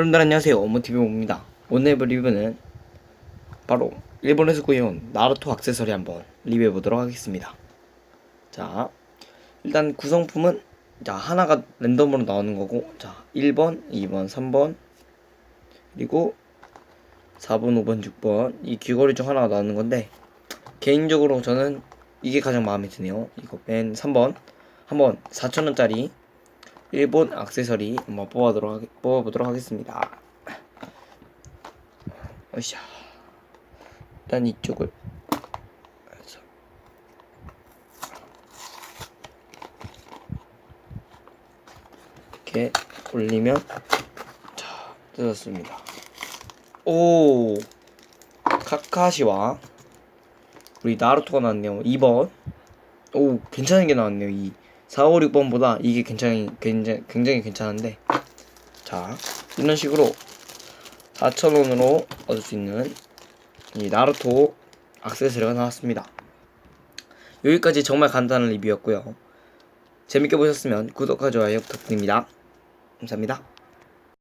여러분들 안녕하세요. 어머티비입니다. 오늘 리뷰는 바로 일본에서 구해온 나루토 액세서리 한번 리뷰해 보도록 하겠습니다. 자 일단 구성품은 자 하나가 랜덤으로 나오는 거고 자 1번 2번 3번 그리고 4번 5번 6번 이 귀걸이 중 하나가 나오는 건데 개인적으로 저는 이게 가장 마음에 드네요. 이거 맨 3번 한번 4천원짜리 일본 액세서리 한번 뽑아보도록, 하겠, 뽑아보도록 하겠습니다. 어이샤. 일단 이쪽을. 이렇게 올리면 자 뜯었습니다. 오 카카시와 우리 나루토가 나왔네요. 2번 오 괜찮은 게 나왔네요. 이 4, 5, 6번보다 이게 굉장히 굉장히 굉장히 괜찮은데 자 이런 식으로 4,000원으로 얻을 수 있는 이 나루토 액세서리가 나왔습니다. 여기까지 정말 간단한 리뷰였고요. 재밌게 보셨으면 구독과 좋아요 부탁드립니다. 감사합니다.